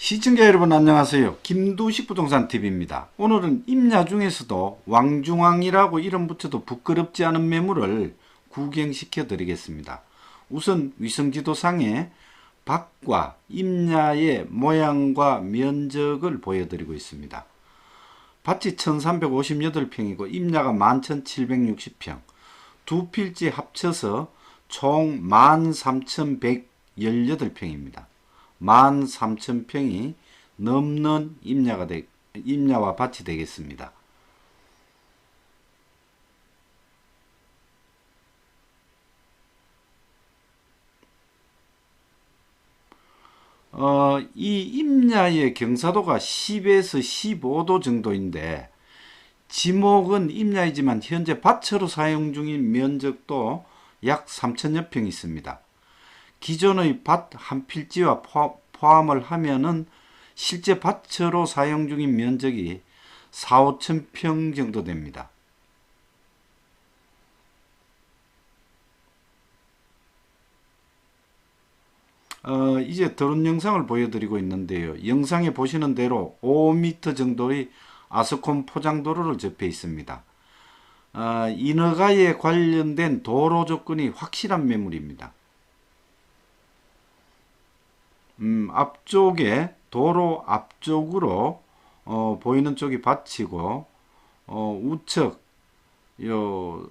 시청자 여러분 안녕하세요. 김두식 부동산 TV입니다. 오늘은 임야 중에서도 왕중왕이라고 이름 붙여도 부끄럽지 않은 매물을 구경시켜 드리겠습니다. 우선 위성지도상에 밭과 임야의 모양과 면적을 보여드리고 있습니다. 밭이 1358평이고 임야가 11760평 두 필지 합쳐서 총 13118평입니다. 13,000평이 넘는 임야가 되, 임야와 밭이 되겠습니다. 어, 이 임야의 경사도가 10에서 15도 정도인데 지목은 임야이지만 현재 밭으로 사용 중인 면적도 약 3천여 평 있습니다. 기존의 밭 한 필지와 포- 포함을 하면은 실제 밭으로 사용 중인 면적이 4, 5천 평 정도 됩니다. 어, 이제 드론 영상을 보여드리고 있는데요. 영상에 보시는 대로 5m 정도의 아스콘 포장도로를 접해 있습니다. 어, 인허가에 관련된 도로 조건이 확실한 매물입니다. 음, 앞쪽에 도로 앞쪽으로 어, 보이는 쪽이 밭이고 어, 우측 요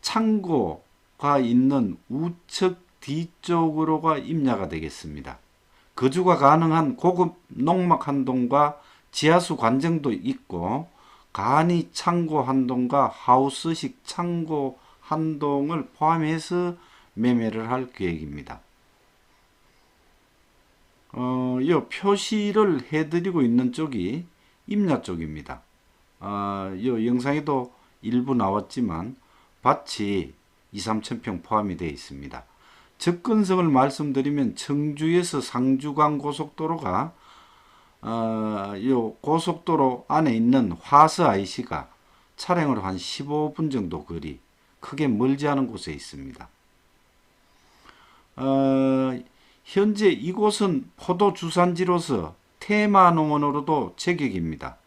창고가 있는 우측 뒤쪽으로가 임야가 되겠습니다. 거주가 가능한 고급 농막 한 동과 지하수 관정도 있고 간이 창고 한 동과 하우스식 창고 한 동을 포함해서 매매를 할 계획입니다. 어, 이 표시를 해드리고 있는 쪽이 임야 쪽입니다. 아, 이 영상에도 일부 나왔지만 밭이 2, 3천 평 포함이 되어 있습니다. 접근성을 말씀드리면 청주에서 상주간 고속도로가 어, 이 고속도로 안에 있는 화서 IC가 차량으로 한 15분 정도 거리 크게 멀지 않은 곳에 있습니다. 어, 현재 이곳은 포도 주산지로서 테마 농원으로도 제격입니다.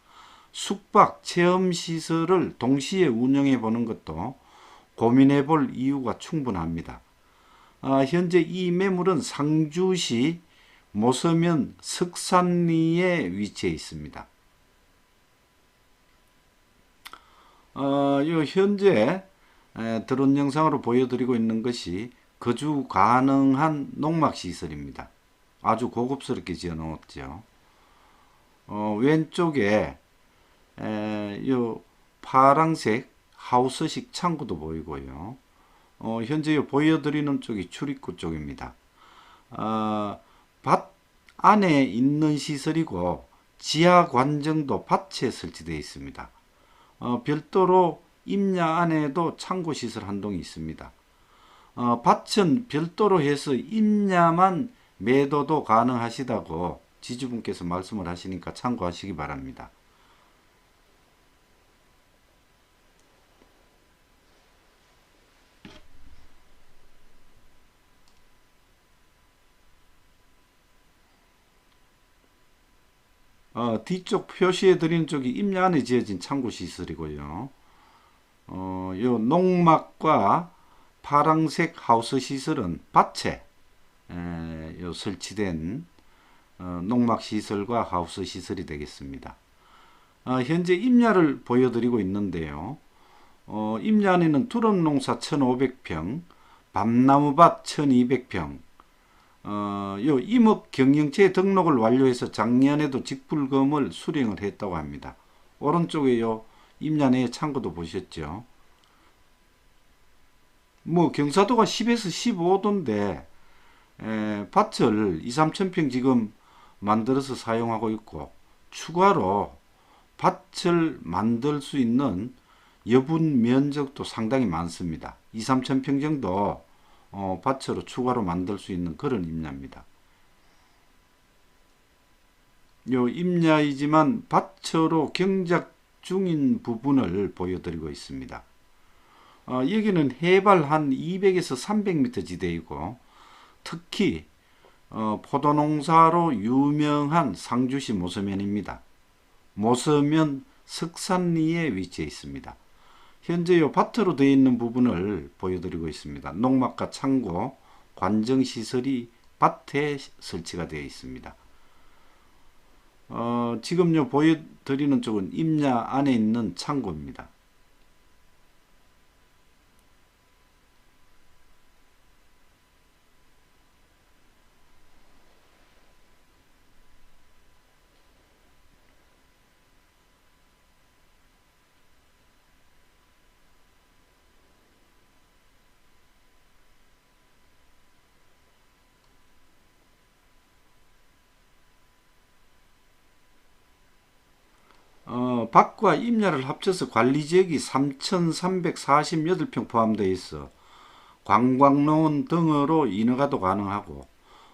숙박 체험 시설을 동시에 운영해 보는 것도 고민해 볼 이유가 충분합니다. 아, 현재 이 매물은 상주시 모서면 석산리에 위치해 있습니다. 어, 요 현재 에, 드론 영상으로 보여드리고 있는 것이 거주 가능한 농막 시설입니다. 아주 고급스럽게 지어 놓았죠. 어, 왼쪽에 에, 요 파랑색 하우스식 창구도 보이고요. 어, 현재 요 보여드리는 쪽이 출입구 쪽입니다. 아, 밭 안에 있는 시설이고 지하 관정도 밭에 설치되어 있습니다. 어, 별도로 임야 안에도 창고 시설 한 동이 있습니다. 어, 밭은 별도로 해서 임야만 매도도 가능하시다고 지주분께서 말씀을 하시니까 참고하시기 바랍니다. 어, 뒤쪽 표시해 드리는 쪽이 임야 안에 지어진 창고 시설이고요. 어, 요 농막과 파랑색 하우스 시설은 밭에 에, 요 설치된 어, 농막 시설과 하우스 시설이 되겠습니다. 어, 현재 임야를 보여드리고 있는데요. 어, 임야 안에는 두릅농사 1,500평, 밤나무밭 1,200평, 어, 요 임업 경영체 등록을 완료해서 작년에도 직불금을 수령을 했다고 합니다. 오른쪽에 요 임야 내 창고도 보셨죠? 뭐 경사도가 10에서 15도인데 에, 밭을 2, 3천 평 지금 만들어서 사용하고 있고 추가로 밭을 만들 수 있는 여분 면적도 상당히 많습니다. 2, 3천 평 정도 어, 밭으로 추가로 만들 수 있는 그런 임야입니다. 요 임야이지만 밭으로 경작 중인 부분을 보여드리고 있습니다. 어, 여기는 해발 한 200에서 300m 지대이고 특히 어, 포도농사로 유명한 상주시 모서면입니다. 모서면 석산리에 위치해 있습니다. 현재 요 밭으로 되어 있는 부분을 보여드리고 있습니다. 농막과 창고, 관정시설이 밭에 설치가 되어 있습니다. 어, 지금 요 보여드리는 쪽은 임야 안에 있는 창고입니다. 어, 밭과 임야를 합쳐서 관리지역이 3,348평 포함되어 있어 관광농원 등으로 인허가도 가능하고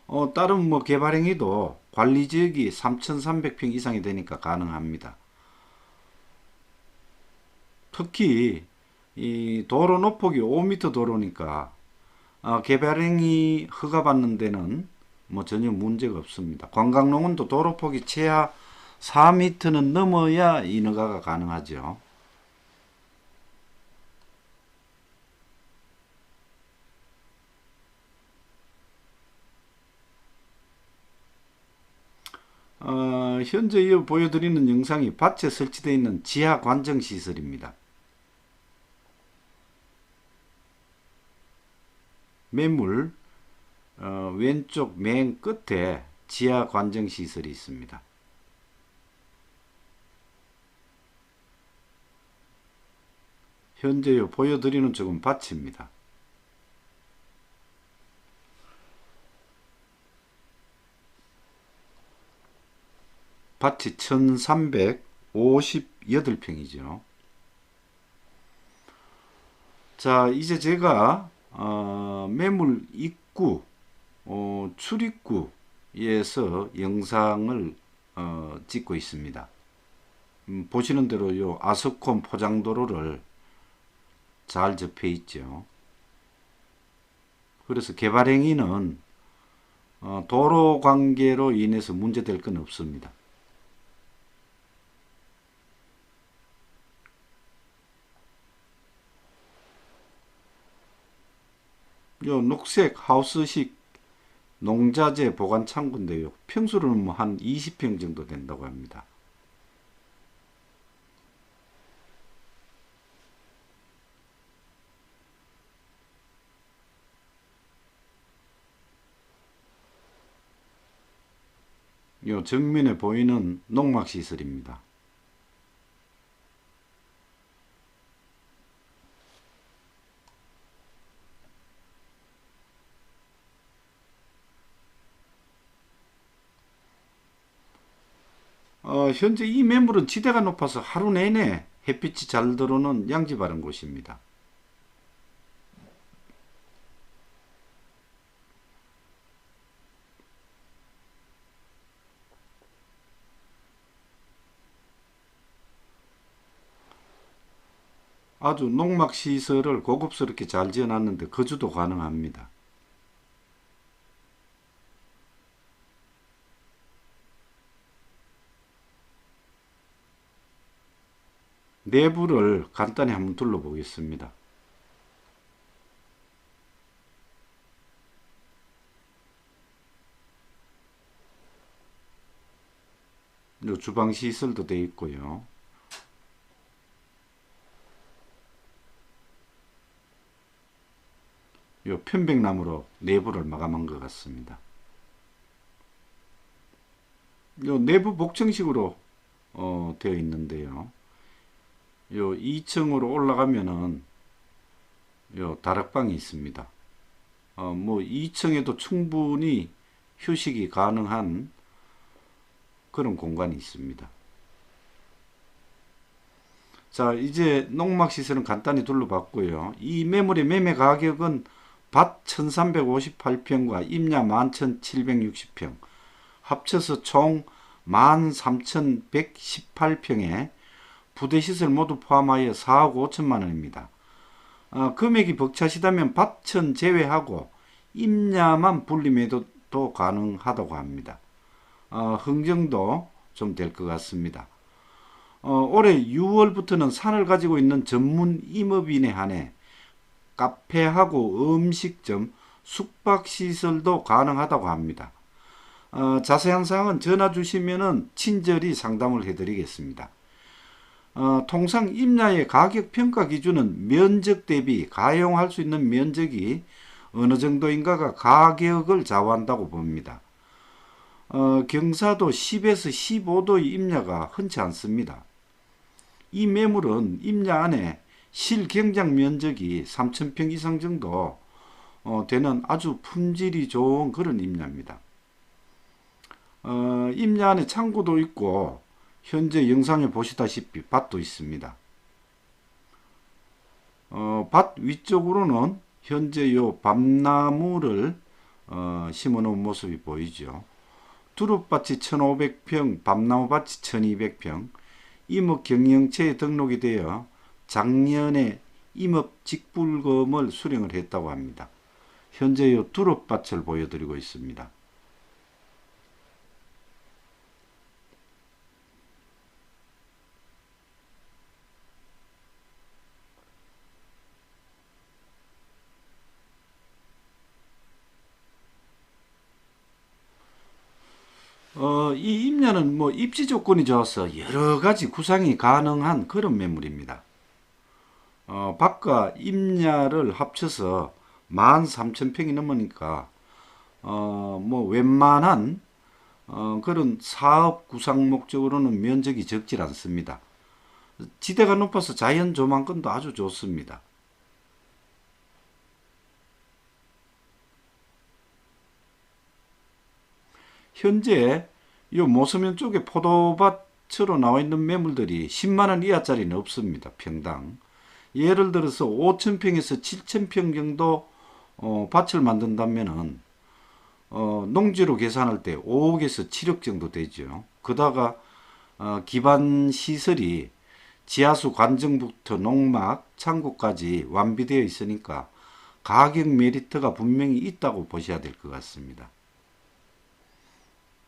어, 다른 뭐 개발행위도 관리지역이 3,300평 이상이 되니까 가능합니다. 특히 이 도로 높폭이 5m 도로니까 어, 개발행위 허가받는 데는 뭐 전혀 문제가 없습니다. 관광농원도 도로 폭이 최하 4m는 넘어야 인허가가 가능하죠. 어, 현재 이 보여드리는 영상이 밭에 설치되어 있는 지하 관정 시설입니다. 매물 어, 왼쪽 맨 끝에 지하 관정 시설이 있습니다. 현재 보여드리는 쪽은 밭입니다. 밭이 1358평이죠. 자, 이제 제가 어, 매물 입구, 어, 출입구에서 영상을 어, 찍고 있습니다. 음, 보시는 대로 요 아스콘 포장도로를 잘 접해 있죠. 그래서 개발행위는 어, 도로 관계로 인해서 문제될 건 없습니다. 요 녹색 하우스식 농자재 보관 창고인데요. 평수로는 뭐 한 20평 정도 된다고 합니다. 요 정면에 보이는 농막 시설입니다. 어, 현재 이 매물은 지대가 높아서 하루 내내 햇빛이 잘 들어오는 양지 바른 곳입니다. 아주 농막 시설을 고급스럽게 잘 지어놨는데 거주도 가능합니다. 내부를 간단히 한번 둘러보겠습니다. 요 주방 시설도 되어 있고요. 요 편백나무로 내부를 마감한 것 같습니다. 요 내부 복층식으로 어, 되어 있는데요. 요 2층으로 올라가면은 요 다락방이 있습니다. 어, 뭐 2층에도 충분히 휴식이 가능한 그런 공간이 있습니다. 자, 이제 농막 시설은 간단히 둘러봤고요. 이 매물의 매매 가격은 밭 1358평과 임야 11,760평 합쳐서 총 13,118평에 부대시설 모두 포함하여 4억 5천만 원입니다. 어, 금액이 벅차시다면 밭천 제외하고 임야만 불림해도 가능하다고 합니다. 어, 흥정도 좀 될 것 같습니다. 어, 올해 6월부터는 산을 가지고 있는 전문 임업인에 한해 카페하고 음식점, 숙박시설도 가능하다고 합니다. 어, 자세한 사항은 전화 주시면은 친절히 상담을 해드리겠습니다. 어, 통상 임야의 가격 평가 기준은 면적 대비 가용할 수 있는 면적이 어느 정도인가가 가격을 좌우한다고 봅니다. 어, 경사도 10에서 15도 임야가 흔치 않습니다. 이 매물은 임야 안에 실경장 면적이 3,000평 이상 정도 어, 되는 아주 품질이 좋은 그런 임야입니다. 어, 임야 안에 창고도 있고 현재 영상에 보시다시피 밭도 있습니다. 어, 밭 위쪽으로는 현재 요 밤나무를 어, 심어 놓은 모습이 보이죠. 두릅밭이 1500평, 밤나무밭이 1200평, 임업 경영체에 등록이 되어 작년에 임업 직불금을 수령을 했다고 합니다. 현재 요 두릅밭을 보여드리고 있습니다. 어, 이 임야는 뭐 입지 조건이 좋아서 여러 가지 구상이 가능한 그런 매물입니다. 어, 밭과 임야를 합쳐서 13,000평이 넘으니까 어, 뭐 웬만한 어, 그런 사업 구상 목적으로는 면적이 적질 않습니다. 지대가 높아서 자연 조망권도 아주 좋습니다. 현재 이 모서면 쪽에 포도밭으로 나와 있는 매물들이 10만 원 이하짜리는 없습니다. 평당. 예를 들어서 5,000평에서 7,000평 정도 어, 밭을 만든다면은 어, 농지로 계산할 때 5억에서 7억 정도 되죠. 그다가 어, 기반 시설이 지하수 관정부터 농막, 창고까지 완비되어 있으니까 가격 메리트가 분명히 있다고 보셔야 될 것 같습니다.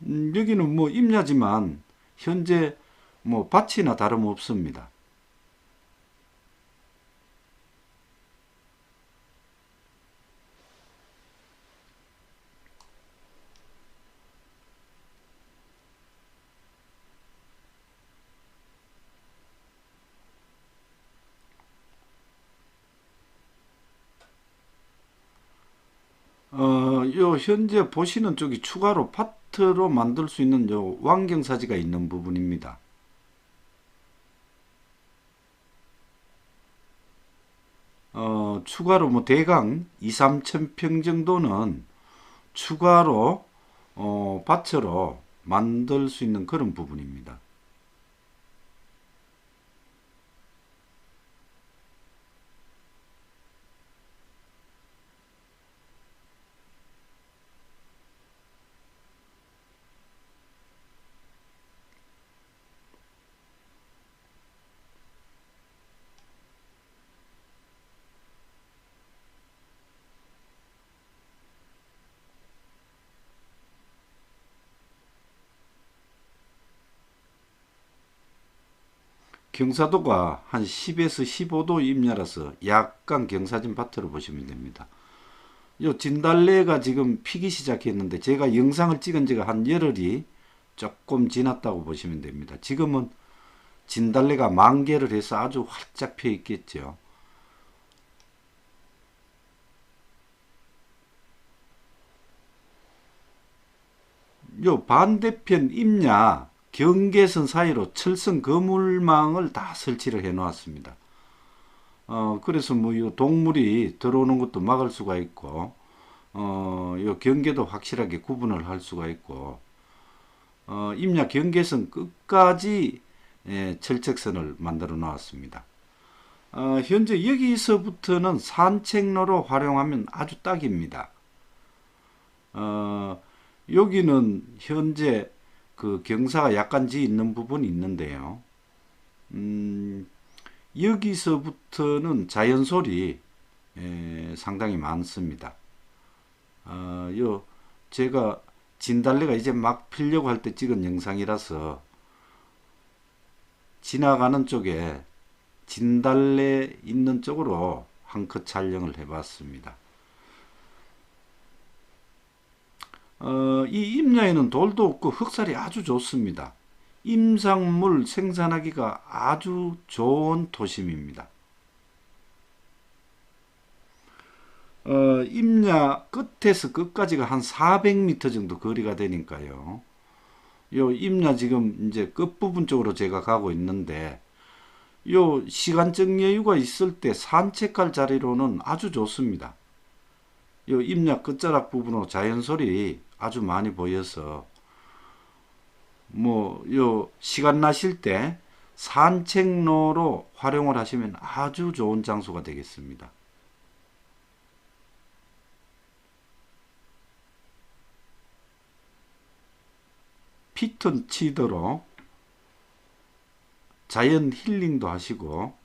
음, 여기는 뭐 임야지만 현재 뭐 밭이나 다름없습니다. 어, 요 현재 보시는 쪽이 추가로 파트로 만들 수 있는 요 완경사지가 있는 부분입니다. 어, 추가로 뭐 대강 2, 3천 평 정도는 추가로 어, 밭으로 만들 수 있는 그런 부분입니다. 경사도가 한 10에서 15도 임야라서 약간 경사진 밭으로 보시면 됩니다. 요 진달래가 지금 피기 시작했는데 제가 영상을 찍은 지가 한 열흘이 조금 지났다고 보시면 됩니다. 지금은 진달래가 만개를 해서 아주 활짝 펴 있겠죠. 요 반대편 임야 경계선 사이로 철선 거물망을 다 설치를 해 놓았습니다. 어, 그래서 뭐, 이 동물이 들어오는 것도 막을 수가 있고, 어, 요 경계도 확실하게 구분을 할 수가 있고, 어, 임야 경계선 끝까지 예, 철책선을 만들어 놓았습니다. 어, 현재 여기서부터는 산책로로 활용하면 아주 딱입니다. 어, 여기는 현재 그 경사가 약간지 있는 부분이 있는데요. 음, 여기서부터는 자연소리 에, 상당히 많습니다. 어, 요 제가 진달래가 이제 막 피려고 할 때 찍은 영상이라서 지나가는 쪽에 진달래 있는 쪽으로 한 컷 촬영을 해봤습니다. 어, 이 임야에는 돌도 없고 흑살이 아주 좋습니다. 임산물 생산하기가 아주 좋은 도심입니다. 어, 임야 끝에서 끝까지가 한 400m 정도 거리가 되니까요. 요 임야 지금 이제 끝부분 쪽으로 제가 가고 있는데 요 시간적 여유가 있을 때 산책할 자리로는 아주 좋습니다. 요 임야 끝자락 부분으로 자연소리 아주 많이 보여서 뭐 요 시간 나실 때 산책로로 활용을 하시면 아주 좋은 장소가 되겠습니다. 피톤 치도록 자연 힐링도 하시고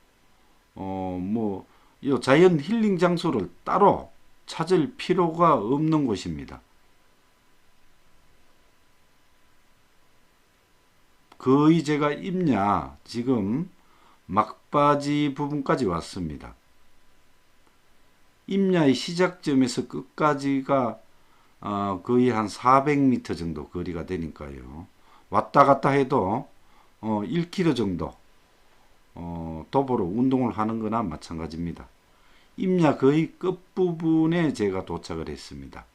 어뭐 이 자연 힐링 장소를 따로 찾을 필요가 없는 곳입니다. 거의 제가 임야 지금 막바지 부분까지 왔습니다. 임야의 시작점에서 끝까지가 어, 거의 한 400m 정도 거리가 되니까요. 왔다 갔다 해도 어, 1km 정도 어, 도보로 운동을 하는 거나 마찬가지입니다. 임야 거의 끝부분에 제가 도착을 했습니다.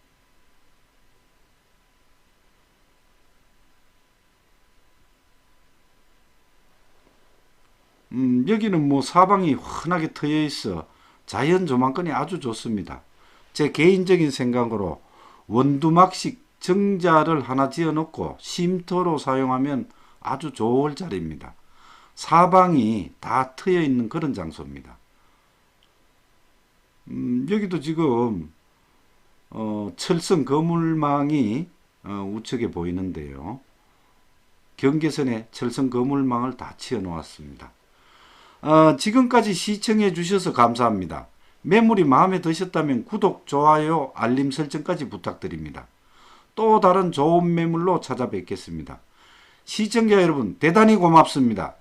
음, 여기는 뭐 사방이 환하게 트여 있어 자연 조망권이 아주 좋습니다. 제 개인적인 생각으로 원두막식 정자를 하나 지어 놓고 쉼터로 사용하면 아주 좋을 자리입니다. 사방이 다 트여 있는 그런 장소입니다. 음, 여기도 지금 어, 철성 거물망이 어, 우측에 보이는데요. 경계선에 철성 거물망을 다 치어 놓았습니다. 어, 지금까지 시청해 주셔서 감사합니다. 매물이 마음에 드셨다면 구독, 좋아요, 알림 설정까지 부탁드립니다. 또 다른 좋은 매물로 찾아뵙겠습니다. 시청자 여러분 대단히 고맙습니다.